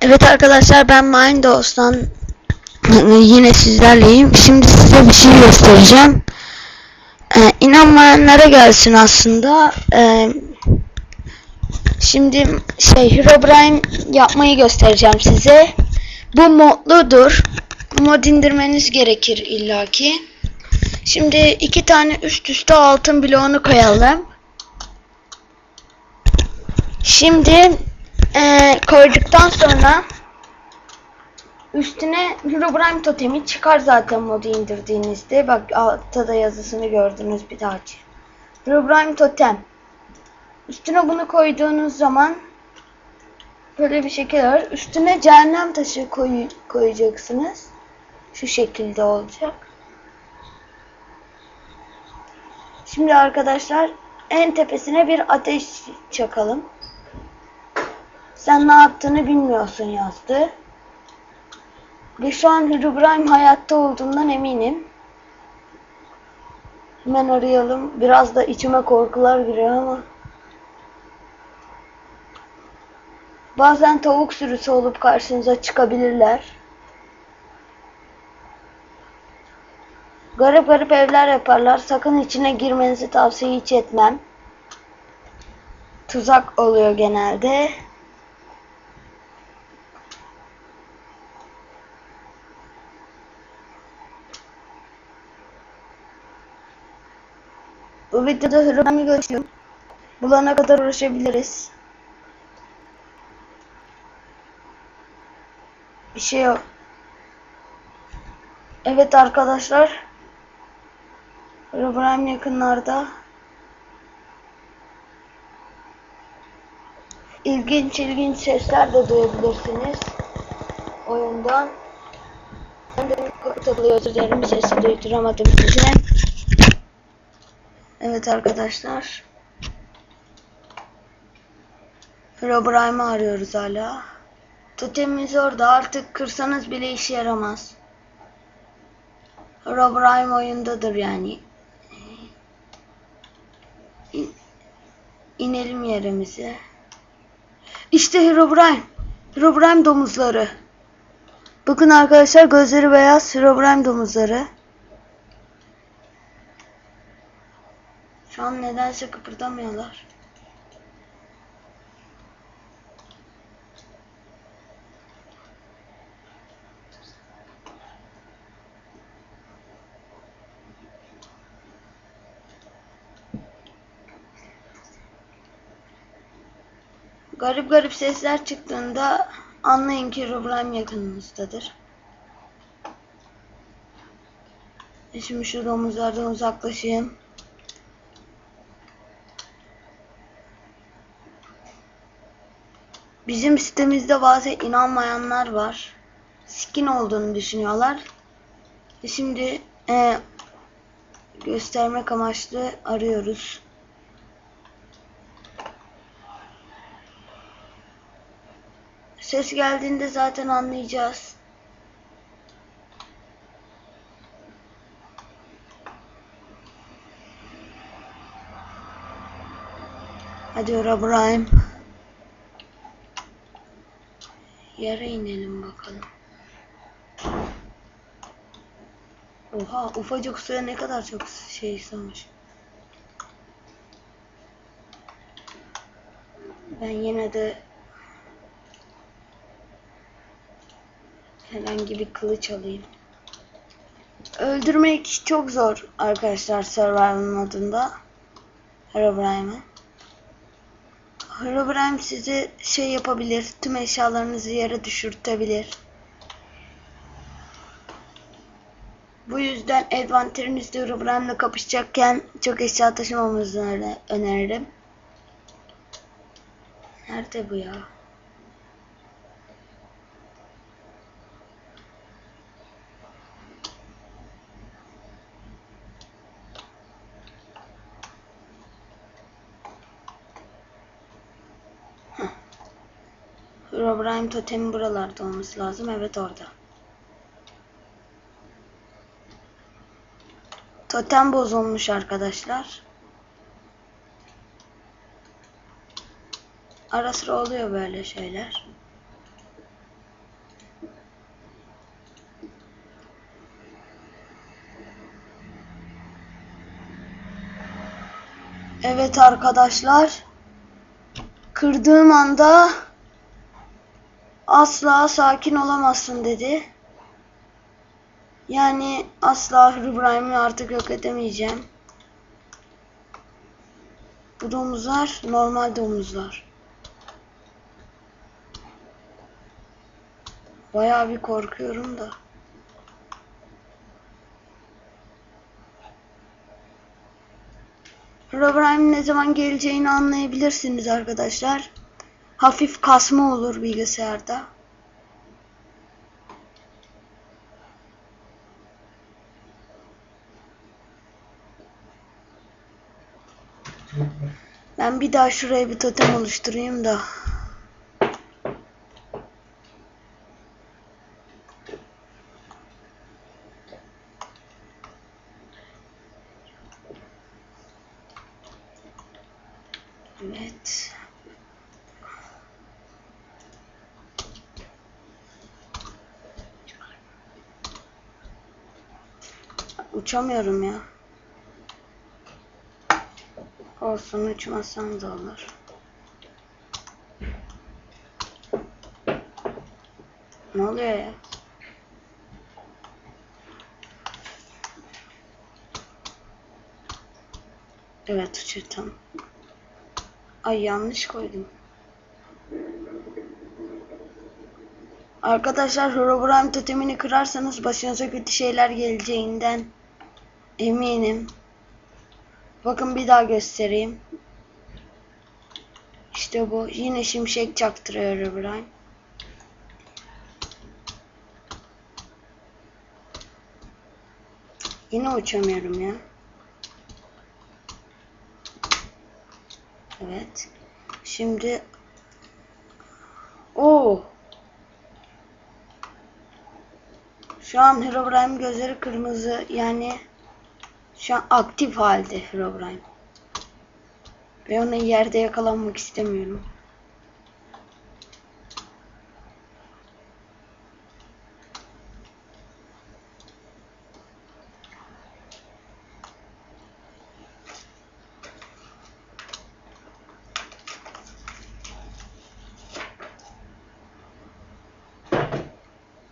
Evet arkadaşlar ben Mindos'tan yine sizlerleyim. Şimdi size bir şey göstereceğim. Ee, inanmayanlara gelsin aslında. Ee, şimdi şey Herobrine yapmayı göstereceğim size. Bu modludur. Mod indirmeniz gerekir illaki. Şimdi iki tane üst üste altın bloğunu koyalım. Şimdi eee, koyduktan sonra üstüne Herobrine totemi çıkar zaten modu indirdiğinizde. Bak altta da yazısını gördünüz bir daha aç. Herobrine totem. Üstüne bunu koyduğunuz zaman böyle bir şekil var. Üstüne cehennem taşı koy, koyacaksınız. Şu şekilde olacak. Şimdi arkadaşlar en tepesine bir ateş çakalım. Sen ne yaptığını bilmiyorsun yazdı. Ve şu an Herobrine hayatta olduğundan eminim. Hemen arayalım. Biraz da içime korkular giriyor ama. Bazen tavuk sürüsü olup karşınıza çıkabilirler. Garip garip evler yaparlar. Sakın içine girmenizi tavsiye hiç etmem. Tuzak oluyor genelde. Bu videoda Herobrine'i görüşüyorum. Bulana kadar uğraşabiliriz. Bir şey yok. Evet arkadaşlar. Herobrine yakınlarda. İlginç ilginç sesler de duyabilirsiniz. Oyundan. Ben de kapı takılıyor özür dilerim sesi duyuramadım size. Evet arkadaşlar. Herobrine'i arıyoruz hala. Totemimiz orada artık kırsanız bile işe yaramaz. Herobrine oyundadır yani. İn- inelim yerimize. İşte Herobrine. Herobrine domuzları. Bakın arkadaşlar gözleri beyaz Herobrine domuzları. Şu an nedense kıpırdamıyorlar. Garip garip sesler çıktığında anlayın ki Herobrine yakınımızdadır. Şimdi şu domuzlardan uzaklaşayım. Bizim sitemizde bazı inanmayanlar var. Skin olduğunu düşünüyorlar. E Şimdi e, göstermek amaçlı arıyoruz. Ses geldiğinde zaten anlayacağız. Hadi Herobrine. Yere inelim bakalım. Oha ufacık suya ne kadar çok şey sığmış. Ben yine de herhangi bir kılıç alayım. Öldürmek çok zor arkadaşlar Survival modunda. Herobrine'i. Herobrine size şey yapabilir, tüm eşyalarınızı yere düşürtebilir. Bu yüzden envanterinizde Herobrine'le kapışacakken çok eşya taşımamanızı öne- öneririm. Nerede bu ya? Robrahim totemi buralarda olması lazım. Evet orada. Totem bozulmuş arkadaşlar. Ara sıra oluyor böyle şeyler. Evet arkadaşlar. Kırdığım anda asla sakin olamazsın dedi. Yani asla Herobrine'i artık yok edemeyeceğim. Bu domuzlar normal domuzlar. Bayağı bir korkuyorum da. Herobrine'in ne zaman geleceğini anlayabilirsiniz arkadaşlar. Hafif kasma olur bilgisayarda. Ben bir daha şuraya bir totem oluşturayım da. Evet. Uçamıyorum ya. Olsun uçmasam da olur. Ne oluyor ya? Evet uçurtam. Ay yanlış koydum. Arkadaşlar Herobrine totemini kırarsanız başınıza kötü şeyler geleceğinden eminim. Bakın bir daha göstereyim. İşte bu. Yine şimşek çaktırıyor Herobrine. Yine uçamıyorum ya. Evet. Şimdi Oo. Şu an Herobrine gözleri kırmızı yani şu an aktif halde Herobrine. Ve onu yerde yakalanmak istemiyorum.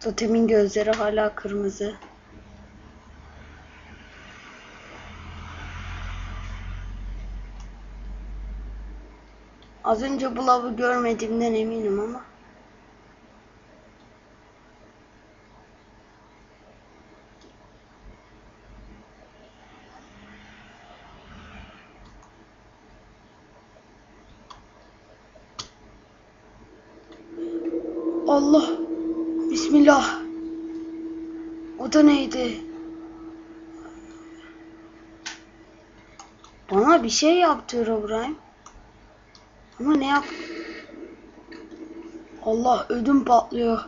Totemin gözleri hala kırmızı. Az önce bu görmediğimden eminim ama. Allah. Bismillah. O da neydi? Bana bir şey yaptı Herobrine. Ama ne yap? Allah ödüm patlıyor.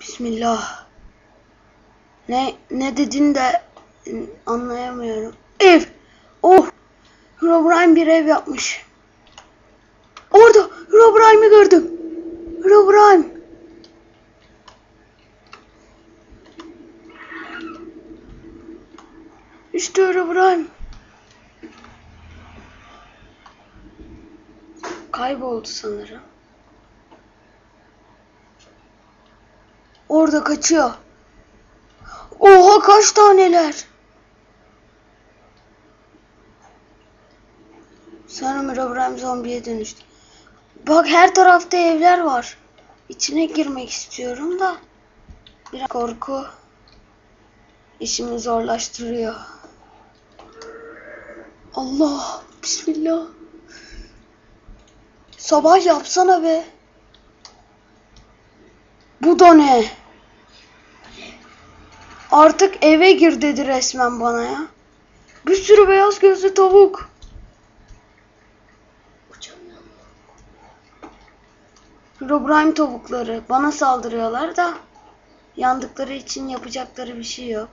Bismillah. Ne ne dediğini de anlayamıyorum. Ev. Oh. Herobrine bir ev yapmış. Orada Herobrine'i gördüm. Herobrine. İşte Herobrine. Kayboldu sanırım. Orada kaçıyor. Oha kaç taneler. Sanırım Herobrine zombiye dönüştü. Bak her tarafta evler var. İçine girmek istiyorum da. Biraz korku işimi zorlaştırıyor. Allah. Bismillah. Sabah yapsana be. Bu da ne? Artık eve gir dedi resmen bana ya. Bir sürü beyaz gözlü tavuk. Herobrine tavukları bana saldırıyorlar da yandıkları için yapacakları bir şey yok.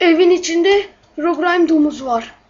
Evin içinde Herobrine domuz var.